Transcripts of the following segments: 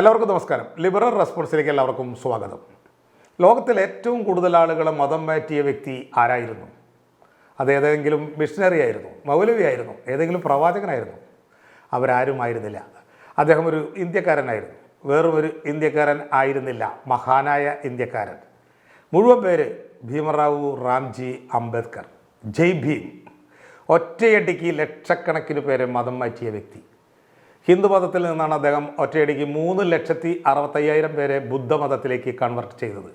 എല്ലാവർക്കും നമസ്കാരം. ലിബറൽ റെസ്പോൺസിലേക്ക് എല്ലാവർക്കും സ്വാഗതം. ലോകത്തിൽ ഏറ്റവും കൂടുതൽ ആളുകൾ മതം മാറ്റിയ വ്യക്തി ആരായിരുന്നു? അത് ഏതെങ്കിലും മിഷനറി ആയിരുന്നു മൗലവി ആയിരുന്നു ഏതെങ്കിലും പ്രവാചകനായിരുന്നു. അവരാരും ആയിരുന്നില്ല അദ്ദേഹം ഒരു ഇന്ത്യക്കാരനായിരുന്നു. വേറും ഒരു ഇന്ത്യക്കാരൻ ആയിരുന്നില്ല. മഹാനായ ഇന്ത്യക്കാരൻ. മുഴുവൻ പേര് ഭീമറാവു റാംജി അംബേദ്കർ. ജയ് ഭീം. ഒറ്റയടിക്ക് ലക്ഷക്കണക്കിന് പേരെ മതം മാറ്റിയ വ്യക്തി. ഹിന്ദുമതത്തിൽ നിന്നാണ് അദ്ദേഹം ഒറ്റയടിക്ക് മൂന്ന് ലക്ഷത്തി അറുപത്തയ്യായിരം പേരെ ബുദ്ധമതത്തിലേക്ക് കൺവെർട്ട് ചെയ്തത്.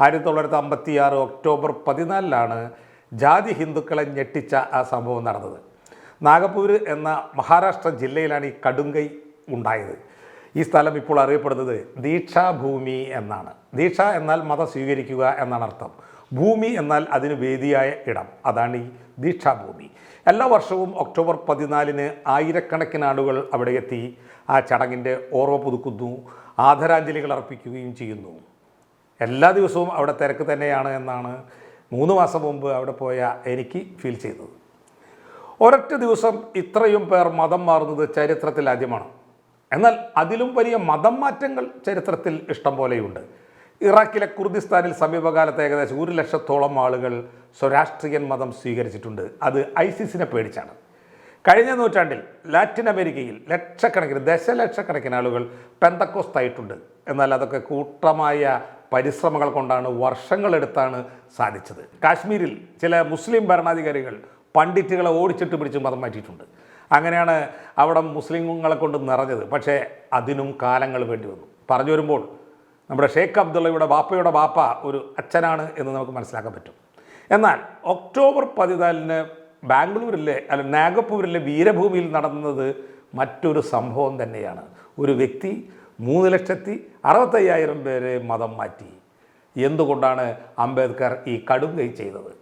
ആയിരത്തി തൊള്ളായിരത്തി അമ്പത്തി ആറ് ഒക്ടോബർ പതിനാലിലാണ് ജാതി ഹിന്ദുക്കളെ ഞെട്ടിച്ച ആ സംഭവം നടന്നത്. നാഗപ്പൂർ എന്ന മഹാരാഷ്ട്ര ജില്ലയിലാണ് ഈ കടുങ്കൈ ഉണ്ടായത്. ഈ സ്ഥലം ഇപ്പോൾ അറിയപ്പെടുന്നത് ദീക്ഷാഭൂമി എന്നാണ്. ദീക്ഷ എന്നാൽ മതം സ്വീകരിക്കുക എന്നാണ് അർത്ഥം. ഭൂമി എന്നാൽ അതിന് വേദിയായ ഇടം. അതാണ് ഈ ദീക്ഷാഭൂമി. എല്ലാ വർഷവും ഒക്ടോബർ പതിനാലിന് ആയിരക്കണക്കിന് ആളുകൾ അവിടെ എത്തി ആ ചടങ്ങിന്റെ ഓർമ്മ പുതുക്കുന്നു ആദരാഞ്ജലികൾ അർപ്പിക്കുകയും ചെയ്യുന്നു. എല്ലാ ദിവസവും അവിടെ തിരക്ക് തന്നെയാണ് എന്നാണ് മൂന്ന് മാസം മുമ്പ് അവിടെ പോയ എനിക്ക് ഫീൽ ചെയ്തത്. ഒരൊറ്റ ദിവസം ഇത്രയും പേർ മതം മാറുന്നത് ചരിത്രത്തിൽ ആദ്യമാണ്. എന്നാൽ അതിലും വലിയ മതം മാറ്റങ്ങൾ ചരിത്രത്തിൽ ഇഷ്ടം പോലെയുണ്ട്. ഇറാഖിലെ കുർദിസ്ഥാനിൽ സമീപകാലത്ത് ഏകദേശം ഒരു ലക്ഷത്തോളം ആളുകൾ സ്വരാഷ്ട്രീയൻ മതം സ്വീകരിച്ചിട്ടുണ്ട്. അത് ഐസിസിനെ പേടിച്ചാണ്. കഴിഞ്ഞ നൂറ്റാണ്ടിൽ ലാറ്റിൻ അമേരിക്കയിൽ ലക്ഷക്കണക്കിന് ദശലക്ഷക്കണക്കിന് ആളുകൾ പെന്തക്കോസ്തായിട്ടുണ്ട്. എന്നാൽ അതൊക്കെ കൂട്ടമായ പരിശ്രമങ്ങൾ കൊണ്ടാണ് വർഷങ്ങളെടുത്താണ് സാധിച്ചത്. കാശ്മീരിൽ ചില മുസ്ലിം ഭരണാധികാരികൾ പണ്ഡിറ്റുകളെ ഓടിച്ചിട്ട് പിടിച്ച് മതം മാറ്റിയിട്ടുണ്ട്. അങ്ങനെയാണ് അവിടെ മുസ്ലിങ്ങളെ കൊണ്ട് നിറഞ്ഞത്. പക്ഷേ അതിനും കാലങ്ങൾ വേണ്ടി വന്നു. പറഞ്ഞു വരുമ്പോൾ നമ്മുടെ ഷേഖ് അബ്ദുള്ളയുടെ ബാപ്പയുടെ ബാപ്പ ഒരു അച്ഛനാണ് എന്ന് നമുക്ക് മനസ്സിലാക്കാൻ പറ്റും. എന്നാൽ ഒക്ടോബർ പതിനാലിന് ബാംഗ്ലൂരിലെ അല്ല നാഗപ്പൂരിലെ വീരഭൂമിയിൽ നടന്നത് മറ്റൊരു സംഭവം തന്നെയാണ്. ഒരു വ്യക്തി മൂന്ന് ലക്ഷത്തി അറുപത്തയ്യായിരം പേരെ മതം മാറ്റി. എന്തുകൊണ്ടാണ് അംബേദ്കർ ഈ കടും കൈ ചെയ്തത്?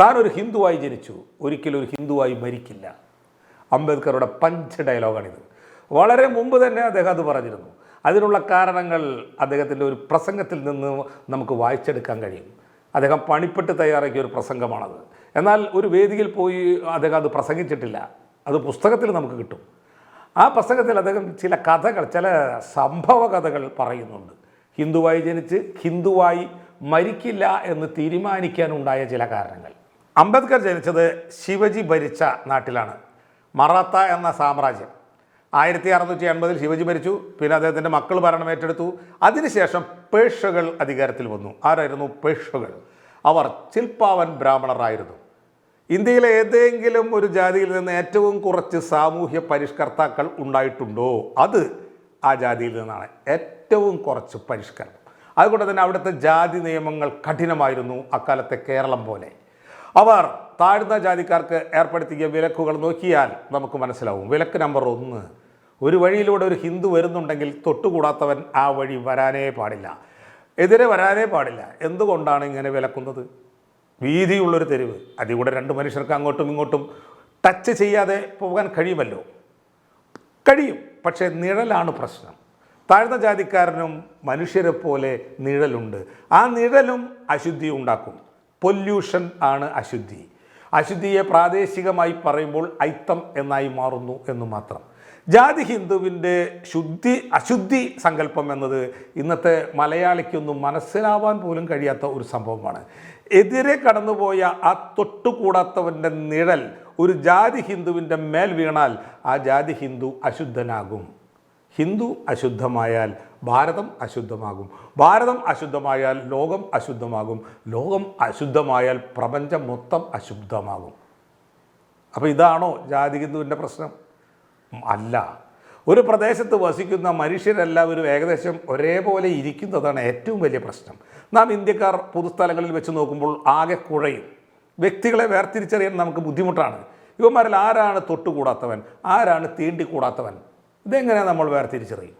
താൻ ഒരു ഹിന്ദുവായി ജനിച്ചു ഒരിക്കലും ഒരു ഹിന്ദുവായി മരിക്കില്ല. അംബേദ്കറുടെ പഞ്ച് ഡയലോഗാണിത് വളരെ മുമ്പ് തന്നെ അദ്ദേഹം അത് പറഞ്ഞിരുന്നു. അതിനുള്ള കാരണങ്ങൾ അദ്ദേഹത്തിന്റെ ഒരു പ്രസംഗത്തിൽ നിന്ന് നമുക്ക് വായിച്ചെടുക്കാൻ കഴിയും. അദ്ദേഹം പണിപ്പെട്ട് തയ്യാറാക്കിയ ഒരു പ്രസംഗമാണത്. എന്നാൽ ഒരു വേദിയിൽ പോയി അദ്ദേഹം അത് പ്രസംഗിച്ചിട്ടില്ല. അത് പുസ്തകത്തിൽ നമുക്ക് കിട്ടും. ആ പ്രസംഗത്തിൽ അദ്ദേഹം ചില കഥകൾ ചില സംഭവ കഥകൾ പറയുന്നുണ്ട്. ഹിന്ദുവായി ജനിച്ച് ഹിന്ദുവായി മരിക്കില്ല എന്ന് തീരുമാനിക്കാനുണ്ടായ ചില കാരണങ്ങൾ. അംബേദ്കർ ജനിച്ചത് ശിവജി ഭരിച്ച നാട്ടിലാണ്. മറാത്ത എന്ന സാമ്രാജ്യം. ആയിരത്തി അറുന്നൂറ്റി എൺപതിൽ ശിവജി മരിച്ചു പിന്നെ അദ്ദേഹത്തിന്റെ മക്കൾ ഭരണം ഏറ്റെടുത്തു. അതിനുശേഷം പേഷകൾ അധികാരത്തിൽ വന്നു. ആരായിരുന്നു? പേഷകൾ അവർ ചിൽപ്പാവൻ ബ്രാഹ്മണറായിരുന്നു ഇന്ത്യയിലെ ഏതെങ്കിലും ഒരു ജാതിയിൽ നിന്ന് ഏറ്റവും കുറച്ച് സാമൂഹ്യ പരിഷ്കർത്താക്കൾ ഉണ്ടായിട്ടുണ്ടോ? അത് ആ ജാതിയിൽ നിന്നാണ്. ഏറ്റവും കുറച്ച് പരിഷ്കരണം അതുകൊണ്ട് തന്നെ അവിടുത്തെ ജാതി നിയമങ്ങൾ കഠിനമായിരുന്നു അക്കാലത്തെ കേരളം പോലെ. അവർ താഴ്ന്ന ജാതിക്കാർക്ക് ഏർപ്പെടുത്തിയ വിലക്കുകൾ നോക്കിയാൽ നമുക്ക് മനസ്സിലാവും. വിലക്ക് നമ്പർ ഒന്ന്. ഒരു വഴിയിലൂടെ ഒരു ഹിന്ദു വരുന്നുണ്ടെങ്കിൽ തൊട്ടുകൂടാത്തവൻ ആ വഴി വരാനേ പാടില്ല. എതിരെ വരാനേ പാടില്ല. എന്തുകൊണ്ടാണ് ഇങ്ങനെ വിലക്കുന്നത്? വീതിയുള്ളൊരു തെരുവ്. അതിൽ കൂടെ രണ്ട് മനുഷ്യർക്ക് അങ്ങോട്ടും ഇങ്ങോട്ടും ടച്ച് ചെയ്യാതെ പോകാൻ കഴിയുമല്ലോ? കഴിയും. പക്ഷേ നിഴലാണ് പ്രശ്നം. താഴ്ന്ന ജാതിക്കാരനും മനുഷ്യരെ പോലെ നിഴലുണ്ട്. ആ നിഴലും അശുദ്ധി ഉണ്ടാക്കും. പൊല്യൂഷൻ ആണ് അശുദ്ധി. അശുദ്ധിയെ പ്രാദേശികമായി പറയുമ്പോൾ ഐത്തം എന്നായി മാറുന്നു എന്ന് മാത്രം. ജാതി ഹിന്ദുവിന്റെ ശുദ്ധി അശുദ്ധി സങ്കല്പം എന്നത് ഇന്നത്തെ മലയാളിക്കൊന്നും മനസ്സിലാവാൻ പോലും കഴിയാത്ത ഒരു സംഭവമാണ്. എതിരെ കടന്നുപോയ ആ തൊട്ടുകൂടാത്തവന്റെ നിഴൽ ഒരു ജാതി ഹിന്ദുവിന്റെ മേൽ വീണാൽ ആ ജാതി ഹിന്ദു അശുദ്ധനാകും. ഹിന്ദു അശുദ്ധമായാൽ ഭാരതം അശുദ്ധമാകും. ഭാരതം അശുദ്ധമായാൽ ലോകം അശുദ്ധമാകും. ലോകം അശുദ്ധമായാൽ പ്രപഞ്ചം മൊത്തം അശുദ്ധമാകും. അപ്പോൾ ഇതാണോ ജാതി ഹിന്ദുവിന്റെ പ്രശ്നം? അല്ല. ഒരു പ്രദേശത്ത് വസിക്കുന്ന മനുഷ്യരെല്ലാവരും ഏകദേശം ഒരേപോലെ ഇരിക്കുന്നതാണ് ഏറ്റവും വലിയ പ്രശ്നം. നാം ഇന്ത്യക്കാർ പൊതുസ്ഥലങ്ങളിൽ വെച്ച് നോക്കുമ്പോൾ ആകെ കുഴയും. വ്യക്തികളെ വേർതിരിച്ചറിയാൻ നമുക്ക് ബുദ്ധിമുട്ടാണ്. ഇവന്മാരിൽ ആരാണ് തൊട്ടുകൂടാത്തവൻ? ആരാണ് തീണ്ടിക്കൂടാത്തവൻ? ഇതെങ്ങനെ നമ്മൾ വേർതിരിച്ചറിയും?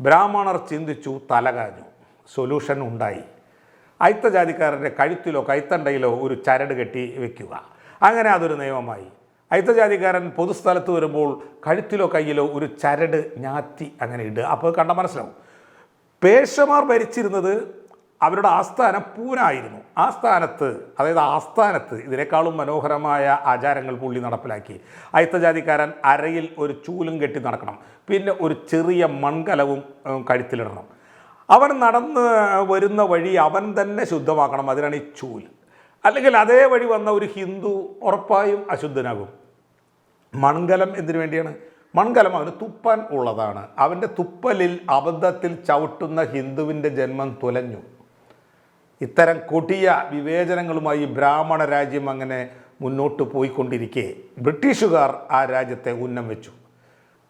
ബ്രാഹ്മണർ ചിന്തിച്ചു തലകാഞ്ഞു സൊല്യൂഷൻ ഉണ്ടായി. അയിത്തജാതിക്കാരന്റെ കഴുത്തിലോ കൈത്തണ്ടയിലോ ഒരു ചരട് കെട്ടി വെക്കുക. അങ്ങനെ അതൊരു നിയമമായി. അയിത്തജാതിക്കാരൻ പൊതുസ്ഥലത്ത് വരുമ്പോൾ കഴുത്തിലോ കയ്യിലോ ഒരു ചരട് ഞാത്തി അങ്ങനെ ഇടുക. അപ്പോൾ കണ്ട മനസ്സിലാവും. പേഷമാർ ഭരിച്ചിരുന്നത് അവരുടെ ആസ്ഥാനം പൂനായിരുന്നു. ആ സ്ഥാനത്ത് അതായത് ആസ്ഥാനത്ത് ഇതിനേക്കാളും മനോഹരമായ ആചാരങ്ങൾ പുള്ളി നടപ്പിലാക്കി. അയിത്തജാതിക്കാരൻ അരയിൽ ഒരു ചൂലും കെട്ടി നടക്കണം. പിന്നെ ഒരു ചെറിയ മൺകലവും കഴുത്തിലിടണം. അവൻ നടന്ന് വരുന്ന വഴി അവൻ തന്നെ ശുദ്ധമാക്കണം. അതിനാണ് ഈ ചൂൽ അല്ലെങ്കിൽ അതേ വഴി വന്ന ഒരു ഹിന്ദു ഉറപ്പായും അശുദ്ധനാകും. മൺകലം എന്തിനു വേണ്ടിയാണ്? മൺകലം അവന് തുപ്പാൻ ഉള്ളതാണ്. അവന്റെ തുപ്പലിൽ അബദ്ധത്തിൽ ചവിട്ടുന്ന ഹിന്ദുവിന്റെ ജന്മം തുലഞ്ഞു. ഇത്തരം കൊടിയ വിവേചനങ്ങളുമായി ബ്രാഹ്മണ രാജ്യം അങ്ങനെ മുന്നോട്ട് പോയിക്കൊണ്ടിരിക്കെ. ബ്രിട്ടീഷുകാർ ആ രാജ്യത്തെ ഉന്നം വെച്ചു.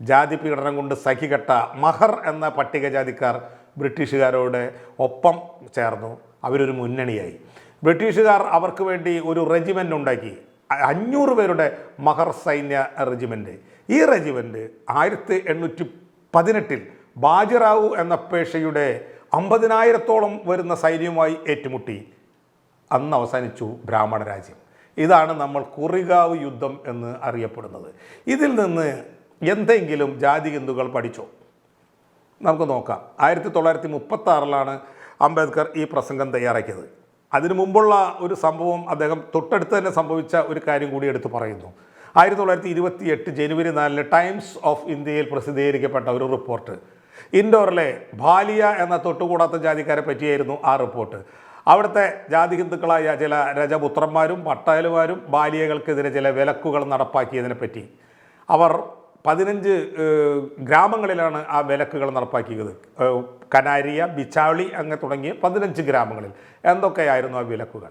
ജാതി പീഡനം കൊണ്ട് സഖികെട്ട മഹർ എന്ന പട്ടികജാതിക്കാർ ബ്രിട്ടീഷുകാരോട് ഒപ്പം ചേർന്നു. അവരൊരു മുന്നണിയായി. ബ്രിട്ടീഷുകാർ അവർക്ക് വേണ്ടി ഒരു റെജിമെന്റ് ഉണ്ടാക്കി. അഞ്ഞൂറ് പേരുടെ മഹർ സൈന്യ റെജിമെന്റ് ഈ റെജിമെന്റ് ആയിരത്തി എണ്ണൂറ്റി പതിനെട്ടിൽ ബാജിറാവു എന്ന പേഷയുടെ അമ്പതിനായിരത്തോളം വരുന്ന സൈന്യവുമായി ഏറ്റുമുട്ടി. അന്ന് അവസാനിച്ചു ബ്രാഹ്മണ രാജ്യം. ഇതാണ് നമ്മൾ കുറികാവ് യുദ്ധം എന്ന് അറിയപ്പെടുന്നത്. ഇതിൽ നിന്ന് എന്തെങ്കിലും ജാതി ഹിന്ദുക്കൾ പഠിച്ചോ? നമുക്ക് നോക്കാം. ആയിരത്തി തൊള്ളായിരത്തി മുപ്പത്തി ആറിലാണ് അംബേദ്കർ ഈ പ്രസംഗം തയ്യാറാക്കിയത്. അതിനു മുമ്പുള്ള ഒരു സംഭവം അദ്ദേഹം തൊട്ടടുത്ത് തന്നെ സംഭവിച്ച ഒരു കാര്യം കൂടി എടുത്തു പറയുന്നു. ആയിരത്തി തൊള്ളായിരത്തി ഇരുപത്തി എട്ട് ജനുവരി നാലിന് ടൈംസ് ഓഫ് ഇന്ത്യയിൽ പ്രസിദ്ധീകരിക്കപ്പെട്ട ഒരു റിപ്പോർട്ട്. ഇൻഡോറിലെ ഭാലിയ എന്ന തൊട്ടുകൂടാത്ത ജാതിക്കാരെ പറ്റിയായിരുന്നു ആ റിപ്പോർട്ട്. അവിടുത്തെ ജാതി ഹിന്ദുക്കളായ ചില രജപുത്രന്മാരും പട്ടാലുമാരും ബാലിയകൾക്കെതിരെ ചില വിലക്കുകൾ നടപ്പാക്കിയതിനെ പറ്റി. അവർ പതിനഞ്ച് ഗ്രാമങ്ങളിലാണ് ആ വിലക്കുകൾ നടപ്പാക്കിയത്. കനാരിയ ബിച്ചാളി അങ്ങനെ തുടങ്ങിയ പതിനഞ്ച് ഗ്രാമങ്ങളിൽ. എന്തൊക്കെയായിരുന്നു ആ വിലക്കുകൾ?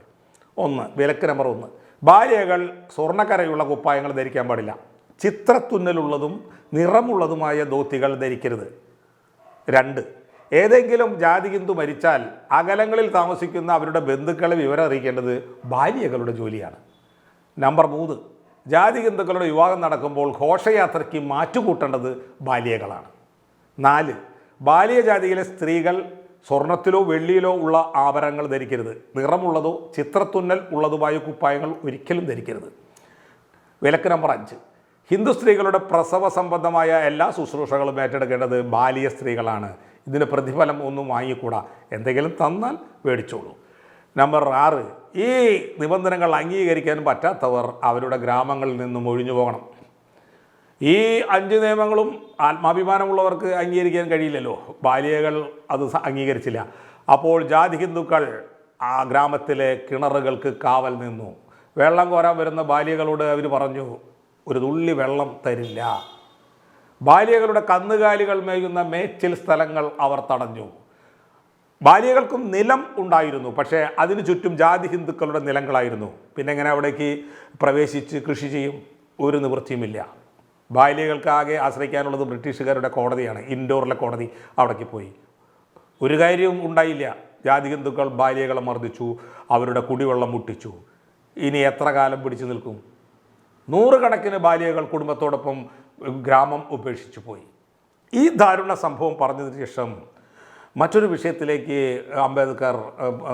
ഒന്ന് വിലക്ക് നമ്പർ ഒന്ന്. ബാലിയകൾ സ്വർണക്കരയുള്ള കുപ്പായങ്ങൾ ധരിക്കാൻ പാടില്ല. ചിത്രത്തുന്നലുള്ളതും നിറമുള്ളതുമായ ധോത്തികൾ ധരിക്കരുത്. രണ്ട്. ഏതെങ്കിലും ജാതി ഹിന്ദു മരിച്ചാൽ അകലങ്ങളിൽ താമസിക്കുന്ന അവരുടെ ബന്ധുക്കളെ വിവരം അറിയിക്കേണ്ടത് ഭാര്യകളുടെ ജോലിയാണ്. നമ്പർ മൂന്ന്. ജാതി ഹിന്ദുക്കളുടെ വിവാഹം നടക്കുമ്പോൾ ഘോഷയാത്രയ്ക്ക് മാറ്റുകൂട്ടേണ്ടത് ബാലിയകളാണ് നാല്. ബാലിയ ജാതിയിലെ സ്ത്രീകൾ സ്വർണത്തിലോ വെള്ളിയിലോ ഉള്ള ആഭരണങ്ങൾ ധരിക്കരുത്. നിറമുള്ളതോ ചിത്രത്തുന്നൽ ഉള്ളതുമായ കുപ്പായങ്ങൾ ഒരിക്കലും ധരിക്കരുത്. വിലക്ക് നമ്പർ അഞ്ച്. ഹിന്ദു സ്ത്രീകളുടെ പ്രസവ സംബന്ധമായ എല്ലാ ശുശ്രൂഷകളും ഏറ്റെടുക്കേണ്ടത് ബാലിയ സ്ത്രീകളാണ്. ഇതിന് പ്രതിഫലം ഒന്നും വാങ്ങിക്കൂടാ. എന്തെങ്കിലും തന്നാൽ മേടിച്ചോളൂ. നമ്പർ ആറ് ഈ നിബന്ധനകൾ അംഗീകരിക്കാൻ പറ്റാത്തവർ അവരുടെ ഗ്രാമങ്ങളിൽ നിന്നും ഒഴിഞ്ഞു പോകണം. ഈ അഞ്ച് നിയമങ്ങളും ആത്മാഭിമാനമുള്ളവർക്ക് അംഗീകരിക്കാൻ കഴിയില്ലല്ലോ. ബാലികകൾ അത് അംഗീകരിച്ചില്ല. അപ്പോൾ ജാതി ഹിന്ദുക്കൾ ആ ഗ്രാമത്തിലെ കിണറുകൾക്ക് കാവൽ നിന്നു. വെള്ളം കോരാൻ വരുന്ന ബാലിയകളോട് അവർ പറഞ്ഞു ഒരു തുള്ളി വെള്ളം തരില്ല. ബാലിയകളുടെ കന്നുകാലികൾ മേയുന്ന മേച്ചിൽ സ്ഥലങ്ങൾ അവർ തടഞ്ഞു. ബാല്യകൾക്കും നിലം ഉണ്ടായിരുന്നു പക്ഷേ അതിനു ചുറ്റും ജാതി ഹിന്ദുക്കളുടെ നിലങ്ങളായിരുന്നു. പിന്നെ എങ്ങനെ അവിടേക്ക് പ്രവേശിച്ച് കൃഷി ചെയ്യും? ഒരു നിവൃത്തിയുമില്ല. ബാല്യകൾക്കാകെ ആശ്രയിക്കാനുള്ളത് ബ്രിട്ടീഷുകാരുടെ കോടതിയാണ് ഇൻഡോറിലെ കോടതി അവിടേക്ക് പോയി. ഒരു കാര്യവും ഉണ്ടായില്ല. ജാതി ഹിന്ദുക്കൾ ബാലിയകളെ മർദ്ദിച്ചു അവരുടെ കുടിവെള്ളം മുട്ടിച്ചു. ഇനി എത്ര കാലം പിടിച്ചു നിൽക്കും? നൂറുകണക്കിന് ബാല്യകൾ കുടുംബത്തോടൊപ്പം ഗ്രാമം ഉപേക്ഷിച്ചു പോയി. ഈ ദാരുണ സംഭവം പറഞ്ഞതിന് ശേഷം മറ്റൊരു വിഷയത്തിലേക്ക് അംബേദ്കർ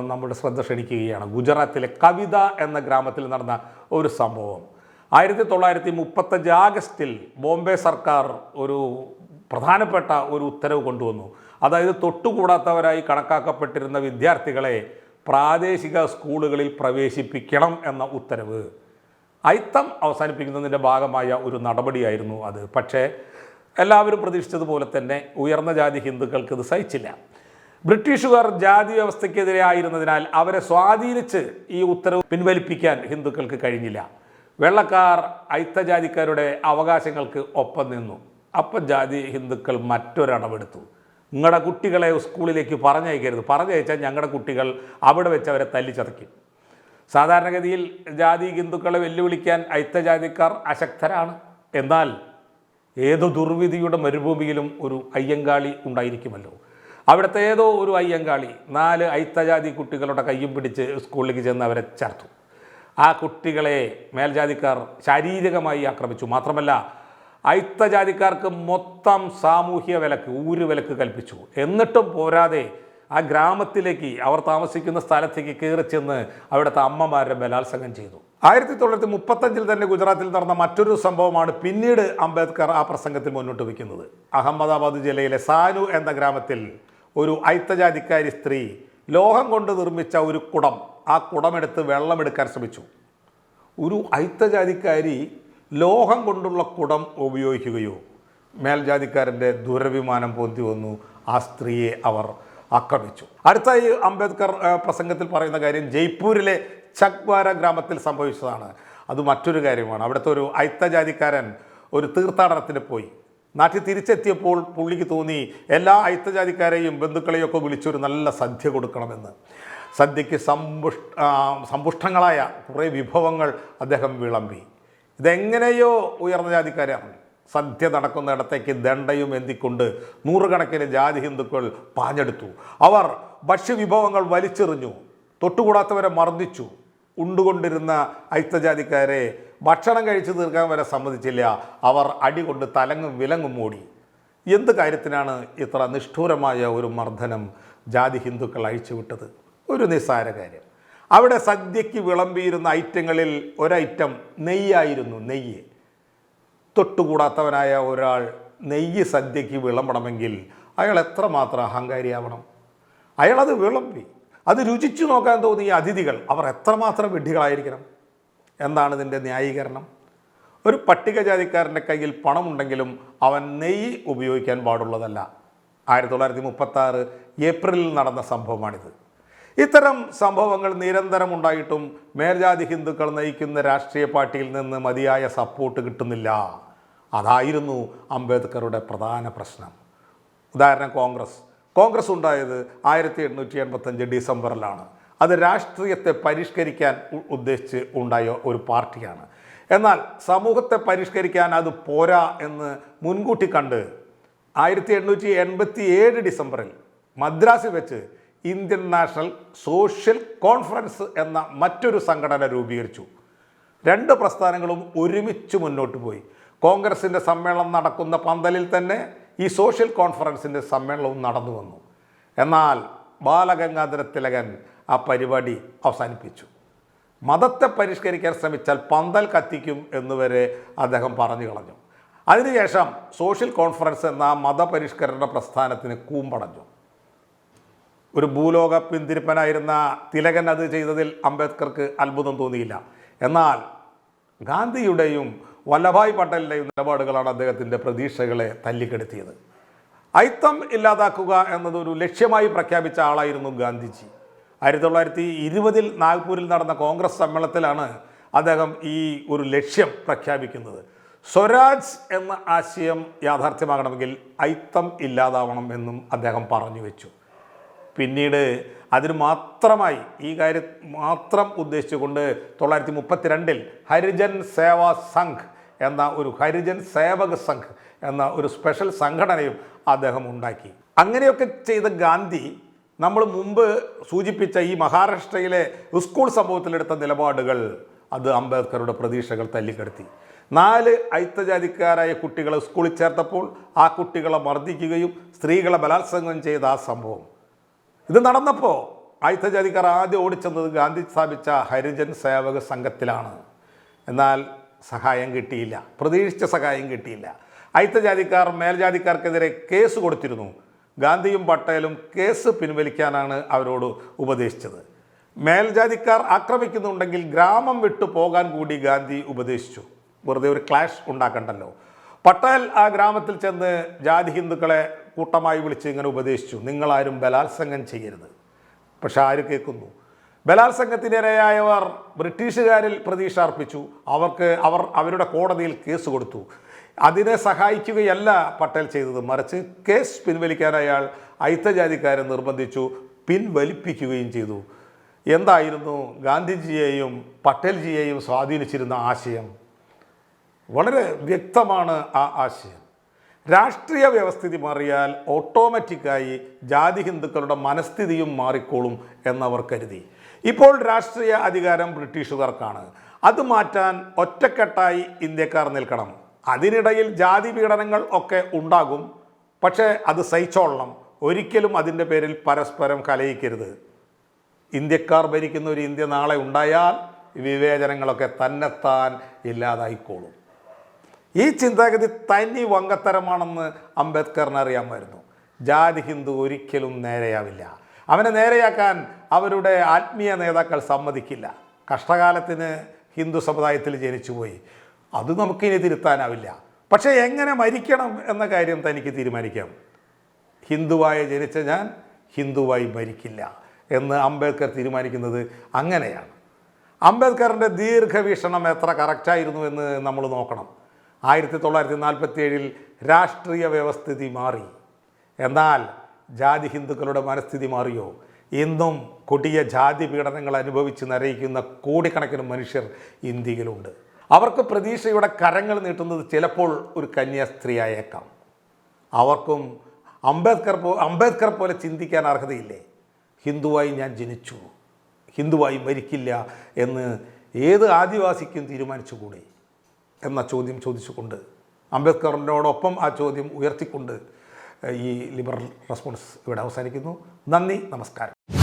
നമ്മുടെ ശ്രദ്ധ ക്ഷണിക്കുകയാണ്. ഗുജറാത്തിലെ കവിത എന്ന ഗ്രാമത്തിൽ നടന്ന ഒരു സംഭവം. ആയിരത്തി തൊള്ളായിരത്തി മുപ്പത്തഞ്ച് ആഗസ്റ്റിൽ ബോംബെ സർക്കാർ ഒരു പ്രധാനപ്പെട്ട ഒരു ഉത്തരവ് കൊണ്ടുവന്നു. അതായത് തൊട്ടുകൂടാത്തവരായി കണക്കാക്കപ്പെട്ടിരുന്ന വിദ്യാർത്ഥികളെ പ്രാദേശിക സ്കൂളുകളിൽ പ്രവേശിപ്പിക്കണം എന്ന ഉത്തരവ്. അയിത്തം അവസാനിപ്പിക്കുന്നതിന്റെ ഭാഗമായ ഒരു നടപടിയായിരുന്നു അത്. പക്ഷേ എല്ലാവരും പ്രതീക്ഷിച്ചതുപോലെ തന്നെ ഉയർന്ന ജാതി ഹിന്ദുക്കൾക്ക് ഇത് സഹിച്ചില്ല. ബ്രിട്ടീഷുകാർ ജാതി വ്യവസ്ഥയ്ക്കെതിരെ ആയിരുന്നതിനാൽ അവരെ സ്വാധീനിച്ച് ഈ ഉത്തരവ് പിൻവലിപ്പിക്കാൻ ഹിന്ദുക്കൾക്ക് കഴിഞ്ഞില്ല. വെള്ളക്കാർ അയിത്തജാതിക്കാരുടെ അവകാശങ്ങൾക്ക് ഒപ്പം നിന്നു. അപ്പം ജാതി ഹിന്ദുക്കൾ മറ്റൊരടവെടുത്തു. നിങ്ങളുടെ കുട്ടികളെ സ്കൂളിലേക്ക് പറഞ്ഞയക്കരുത്. പറഞ്ഞയച്ചാൽ ഞങ്ങളുടെ കുട്ടികൾ അവിടെ വെച്ച് അവരെ തല്ലിച്ചതയ്ക്കും. സാധാരണഗതിയിൽ ജാതി ഹിന്ദുക്കളെ വെല്ലുവിളിക്കാൻ അയിത്തജാതിക്കാർ അശക്തരാണ്. എന്നാൽ ഏതോ ദുർവിധിയുടെ മരുഭൂമിയിലും ഒരു അയ്യങ്കാളി ഉണ്ടായിരിക്കുമല്ലോ. അവിടുത്തെ ഏതോ ഒരു അയ്യങ്കാളി നാല് അയിത്തജാതി കുട്ടികളുടെ കയ്യും പിടിച്ച് സ്കൂളിലേക്ക് ചെന്ന് അവരെ ചേർത്തു. ആ കുട്ടികളെ മേൽജാതിക്കാർ ശാരീരികമായി ആക്രമിച്ചു. മാത്രമല്ല അയിത്തജാതിക്കാർക്ക് മൊത്തം സാമൂഹ്യ വിലക്ക് ഊര് വിലക്ക് കൽപ്പിച്ചു. എന്നിട്ടും പോരാതെ ആ ഗ്രാമത്തിലേക്ക് അവർ താമസിക്കുന്ന സ്ഥലത്തേക്ക് കയറി ചെന്ന് അവിടുത്തെ അമ്മമാരെ ബലാത്സംഗം ചെയ്തു. ആയിരത്തി തൊള്ളായിരത്തി മുപ്പത്തഞ്ചിൽ തന്നെ ഗുജറാത്തിൽ നടന്ന മറ്റൊരു സംഭവമാണ് പിന്നീട് അംബേദ്കർ ആ പ്രസംഗത്തിൽ മുന്നോട്ട് വയ്ക്കുന്നത്. അഹമ്മദാബാദ് ജില്ലയിലെ സാനു എന്ന ഗ്രാമത്തിൽ ഒരു ഐത്തജാതിക്കാരി സ്ത്രീ ലോഹം കൊണ്ട് നിർമ്മിച്ച ഒരു കുടം ആ കുടമെടുത്ത് വെള്ളമെടുക്കാൻ ശ്രമിച്ചു. ഒരു ഐത്തജാതിക്കാരി ലോഹം കൊണ്ടുള്ള കുടം ഉപയോഗിക്കുകയോ മേൽജാതിക്കാരന്റെ ദുരഭിമാനം പൊന്തി വന്നു. ആ സ്ത്രീയെ അവർ ആക്രമിച്ചു. അടുത്തായി അംബേദ്കർ പ്രസംഗത്തിൽ പറയുന്ന കാര്യം ജയ്പൂരിലെ ചക്വാര ഗ്രാമത്തിൽ സംഭവിച്ചതാണ്. അത് മറ്റൊരു കാര്യമാണ്. അവിടുത്തെ ഒരു അയിത്തജാതിക്കാരൻ ഒരു തീർത്ഥാടനത്തിന് പോയി. നാട്ടിൽ തിരിച്ചെത്തിയപ്പോൾ പുള്ളിക്ക് തോന്നി എല്ലാ അയിത്തജാതിക്കാരെയും ബന്ധുക്കളെയും ഒക്കെ വിളിച്ചൊരു നല്ല സദ്യ കൊടുക്കണമെന്ന്. സദ്യയ്ക്ക് സമ്പുഷ് ആ, സമ്പുഷ്ടങ്ങളായ കുറേ വിഭവങ്ങൾ അദ്ദേഹം വിളമ്പി. ഇതെങ്ങനെയോ ഉയർന്ന ജാതിക്കാരാണ്. സദ്യ നടക്കുന്നിടത്തേക്ക് ദണ്ഡയും എന്തിക്കൊണ്ട് നൂറുകണക്കിന് ജാതി ഹിന്ദുക്കൾ പാഞ്ഞെടുത്തു. അവർ ഭക്ഷ്യവിഭവങ്ങൾ വലിച്ചെറിഞ്ഞു. തൊട്ടുകൂടാത്തവരെ മർദ്ദിച്ചു. ഉണ്ടുകൊണ്ടിരുന്ന അയിത്തജാതിക്കാരെ ഭക്ഷണം കഴിച്ചു തീർക്കാൻ വരെ സമ്മതിച്ചില്ല. അവർ അടികൊണ്ട് തലങ്ങും വിലങ്ങും മൂടി. എന്ത് കാര്യത്തിനാണ് ഇത്ര നിഷ്ഠൂരമായ ഒരു മർദ്ദനം ജാതി ഹിന്ദുക്കൾ അഴിച്ചുവിട്ടത്? ഒരു നിസ്സാര കാര്യം. അവിടെ സദ്യയ്ക്ക് വിളമ്പിയിരുന്ന ഐറ്റങ്ങളിൽ ഒരൈറ്റം നെയ്യായിരുന്നു നെയ്യ്. തൊട്ടുകൂടാത്തവനായ ഒരാൾ നെയ്യ് സദ്യയ്ക്ക് വിളമ്പണമെങ്കിൽ അയാൾ എത്രമാത്രം അഹങ്കാരിയാവണം? അയാളത് വിളമ്പി അത് രുചിച്ചു നോക്കാൻ തോന്നിയ അതിഥികൾ അവർ എത്രമാത്രം വിഡ്ഢികളായിരിക്കണം? എന്താണ് ഇതിന്റെ ന്യായീകരണം? ഒരു പട്ടികജാതിക്കാരന്റെ കയ്യിൽ പണമുണ്ടെങ്കിലും അവൻ നെയ്യ് ഉപയോഗിക്കാൻ പാടുള്ളതല്ല. ആയിരത്തി തൊള്ളായിരത്തി മുപ്പത്താറ് ഏപ്രിലിൽ നടന്ന സംഭവമാണിത്. ഇത്തരം സംഭവങ്ങൾ നിരന്തരം ഉണ്ടായിട്ടും മേൽജാതി ഹിന്ദുക്കൾ നയിക്കുന്ന രാഷ്ട്രീയ പാർട്ടിയിൽ നിന്ന് മതിയായ സപ്പോർട്ട് കിട്ടുന്നില്ല. അതായിരുന്നു അംബേദ്കറുടെ പ്രധാന പ്രശ്നം. ഉദാഹരണം കോൺഗ്രസ്. കോൺഗ്രസ് ഉണ്ടായത് ആയിരത്തി എണ്ണൂറ്റി എൺപത്തഞ്ച് ഡിസംബറിലാണ്. അത് രാഷ്ട്രീയത്തെ പരിഷ്കരിക്കാൻ ഉദ്ദേശിച്ച് ഉണ്ടായ ഒരു പാർട്ടിയാണ്. എന്നാൽ സമൂഹത്തെ പരിഷ്കരിക്കാൻ അത് പോരാ എന്ന് മുൻകൂട്ടി കണ്ട് ആയിരത്തി എണ്ണൂറ്റി എൺപത്തി ഏഴ് ഡിസംബറിൽ മദ്രാസിൽ വെച്ച് ഇന്ത്യൻ നാഷണൽ സോഷ്യൽ കോൺഫറൻസ് എന്ന മറ്റൊരു സംഘടന രൂപീകരിച്ചു. രണ്ട് പ്രസ്ഥാനങ്ങളും ഒരുമിച്ച് മുന്നോട്ട് പോയി. കോൺഗ്രസിന്റെ സമ്മേളനം നടക്കുന്ന പന്തലിൽ തന്നെ ഈ സോഷ്യൽ കോൺഫറൻസിന്റെ സമ്മേളനവും നടന്നു വന്നു. എന്നാൽ ബാലഗംഗാധര തിലകൻ ആ പരിപാടി അവസാനിപ്പിച്ചു. മതത്തെ പരിഷ്കരിക്കാൻ ശ്രമിച്ചാൽ പന്തൽ കത്തിക്കും എന്നുവരെ അദ്ദേഹം പറഞ്ഞു കളഞ്ഞു. അതിനുശേഷം സോഷ്യൽ കോൺഫറൻസ് എന്ന മതപരിഷ്കരണ പ്രസ്ഥാനത്തിന് കൂമ്പടഞ്ഞു. ഒരു ഭൂലോക പിന്തിരിപ്പനായിരുന്ന തിലകൻ അത് ചെയ്തതിൽ അംബേദ്കർക്ക് അത്ഭുതം തോന്നിയില്ല. എന്നാൽ ഗാന്ധിയുടെയും വല്ലഭായ് പട്ടേലിന്റെയും നിലപാടുകളാണ് അദ്ദേഹത്തിന്റെ പ്രതീക്ഷകളെ തല്ലിക്കെടുത്തിയത്. അയിത്തം ഇല്ലാതാക്കുക എന്നതൊരു ലക്ഷ്യമായി പ്രഖ്യാപിച്ച ആളായിരുന്നു ഗാന്ധിജി. ആയിരത്തി തൊള്ളായിരത്തി ഇരുപതിൽ നാഗ്പൂരിൽ നടന്ന കോൺഗ്രസ് സമ്മേളനത്തിലാണ് അദ്ദേഹം ഈ ഒരു ലക്ഷ്യം പ്രഖ്യാപിക്കുന്നത്. സ്വരാജ് എന്ന ആശയം യാഥാർത്ഥ്യമാകണമെങ്കിൽ അയിത്തം ഇല്ലാതാവണം എന്നും അദ്ദേഹം പറഞ്ഞു വെച്ചു. പിന്നീട് അതിന് മാത്രമായി ഈ കാര്യം മാത്രം ഉദ്ദേശിച്ചുകൊണ്ട് തൊള്ളായിരത്തി മുപ്പത്തിരണ്ടിൽ ഹരിജൻ സേവാ സംഘ് എന്ന ഒരു ഹരിജൻ സേവക സംഘ് എന്ന ഒരു സ്പെഷ്യൽ സംഘടനയും അദ്ദേഹം ഉണ്ടാക്കി. അങ്ങനെയൊക്കെ ചെയ്ത ഗാന്ധി നമ്മൾ മുമ്പ് സൂചിപ്പിച്ച ഈ മഹാരാഷ്ട്രയിലെ സ്കൂൾ സംഭവത്തിലെടുത്ത നിലപാടുകൾ അത് അംബേദ്കറുടെ പ്രതീക്ഷകൾ തല്ലിക്കെടുത്തി. നാല് ഐത്തജാതിക്കാരായ കുട്ടികളെ സ്കൂളിൽ ചേർത്തപ്പോൾ ആ കുട്ടികളെ മർദ്ദിക്കുകയും സ്ത്രീകളെ ബലാത്സംഗം ചെയ്ത ആ സംഭവം. ഇത് നടന്നപ്പോൾ ആയുധജാതിക്കാർ ആദ്യം ഓടിച്ചെന്നത് ഗാന്ധി സ്ഥാപിച്ച ഹരിജൻ സേവക സംഘത്തിലാണ്. എന്നാൽ സഹായം കിട്ടിയില്ല. പ്രതീക്ഷിച്ച സഹായം കിട്ടിയില്ല. അയിത്തജാതിക്കാർ മേൽജാതിക്കാർക്കെതിരെ കേസ് കൊടുത്തിരുന്നു. ഗാന്ധിയും പട്ടേലും കേസ് പിൻവലിക്കാനാണ് അവരോട് ഉപദേശിച്ചത്. മേൽജാതിക്കാർ ആക്രമിക്കുന്നുണ്ടെങ്കിൽ ഗ്രാമം വിട്ടു പോകാൻ കൂടി ഗാന്ധി ഉപദേശിച്ചു. വെറുതെ ഒരു ക്ലാഷ് ഉണ്ടാക്കണ്ടല്ലോ. പട്ടേൽ ആ ഗ്രാമത്തിൽ ചെന്ന് ജാതി ഹിന്ദുക്കളെ കൂട്ടമായി വിളിച്ച് ഇങ്ങനെ ഉപദേശിച്ചു. നിങ്ങളാരും ബലാത്സംഗം ചെയ്യരുത്. പക്ഷെ ആര് കേൾക്കുന്നു? ബലാത്സംഗത്തിനിരയായവർ ബ്രിട്ടീഷുകാരിൽ പ്രതീക്ഷ അർപ്പിച്ചു. അവർക്ക് അവർ അവരുടെ കോടതിയിൽ കേസ് കൊടുത്തു. അതിനെ സഹായിക്കുകയല്ല പട്ടേൽ ചെയ്തത്. മറിച്ച് കേസ് പിൻവലിക്കാൻ അയാൾ അയിത്തജാതിക്കാരെ നിർബന്ധിച്ചു പിൻവലിപ്പിക്കുകയും ചെയ്തു. എന്തായിരുന്നു ഗാന്ധിജിയെയും പട്ടേൽജിയെയും സ്വാധീനിച്ചിരുന്ന ആശയം? വളരെ വ്യക്തമാണ് ആ ആശയം. രാഷ്ട്രീയ വ്യവസ്ഥിതി മാറിയാൽ ഓട്ടോമാറ്റിക്കായി ജാതി ഹിന്ദുക്കളുടെ മനസ്ഥിതിയും മാറിക്കോളും എന്നവർ കരുതി. ഇപ്പോൾ രാഷ്ട്രീയ അധികാരം ബ്രിട്ടീഷുകാർക്കാണ്. അത് മാറ്റാൻ ഒറ്റക്കെട്ടായി ഇന്ത്യക്കാർ നിൽക്കണം. അതിനിടയിൽ ജാതി പീഡനങ്ങൾ ഒക്കെ ഉണ്ടാകും. പക്ഷേ അത് സഹിച്ചോളണം. ഒരിക്കലും അതിന്റെ പേരിൽ പരസ്പരം കലയിക്കരുത് ഇന്ത്യക്കാർ ഭരിക്കുന്ന ഒരു ഇന്ത്യ നാളെ ഉണ്ടായാൽ വിവേചനങ്ങളൊക്കെ തന്നെത്താൻ ഇല്ലാതായിക്കോളും. ഈ ചിന്താഗതി തനി വങ്കത്തരമാണെന്ന് അംബേദ്കറിന് അറിയാമായിരുന്നു. ജാതി ഹിന്ദു ഒരിക്കലും നേരെയാവില്ല. അവനെ നേരെയാക്കാൻ അവരുടെ ആത്മീയ നേതാക്കൾ സമ്മതിക്കില്ല. കഷ്ടകാലത്തിന് ഹിന്ദു സമുദായത്തിൽ ജനിച്ചുപോയി. അത് നമുക്കിനി തിരുത്താനാവില്ല. പക്ഷേ എങ്ങനെ മരിക്കണം എന്ന കാര്യം തനിക്ക് തീരുമാനിക്കാം. ഹിന്ദുവായി ജനിച്ച ഞാൻ ഹിന്ദുവായി മരിക്കില്ല എന്ന് അംബേദ്കർ തീരുമാനിക്കുന്നത് അങ്ങനെയാണ്. അംബേദ്കറിന്റെ ദീർഘവീക്ഷണം എത്ര കറക്റ്റായിരുന്നു എന്ന് നമ്മൾ നോക്കണം. ആയിരത്തി തൊള്ളായിരത്തി നാൽപ്പത്തി ഏഴിൽ രാഷ്ട്രീയ വ്യവസ്ഥിതി മാറി. എന്നാൽ ജാതി ഹിന്ദുക്കളുടെ മനസ്ഥിതി മാറിയോ? ഇന്നും കൊടിയ ജാതി പീഡനങ്ങൾ അനുഭവിച്ച് നരയിക്കുന്ന കോടിക്കണക്കിന് മനുഷ്യർ ഇന്ത്യയിലുണ്ട്. അവർക്ക് പ്രതീക്ഷയുടെ കരങ്ങൾ നീട്ടുന്നത് ചിലപ്പോൾ ഒരു കന്യാസ്ത്രീയായേക്കാം. അവർക്കും അംബേദ്കർ പോ അംബേദ്കർ പോലെ ചിന്തിക്കാൻ അർഹതയില്ലേ? ഹിന്ദുവായി ഞാൻ ജനിച്ചു. ഹിന്ദുവായി മരിക്കില്ല എന്ന് ഏത് ആദിവാസിക്കും തീരുമാനിച്ചുകൂടെ? എന്ന ചോദ്യം ചോദിച്ചുകൊണ്ട് അംബേദ്കറിനോടൊപ്പം ആ ചോദ്യം ഉയർത്തിക്കൊണ്ട് ഈ ലിബറൽ റെസ്പോൺസ് ഇവിടെ അവസാനിക്കുന്നു. നന്ദി നമസ്കാരം.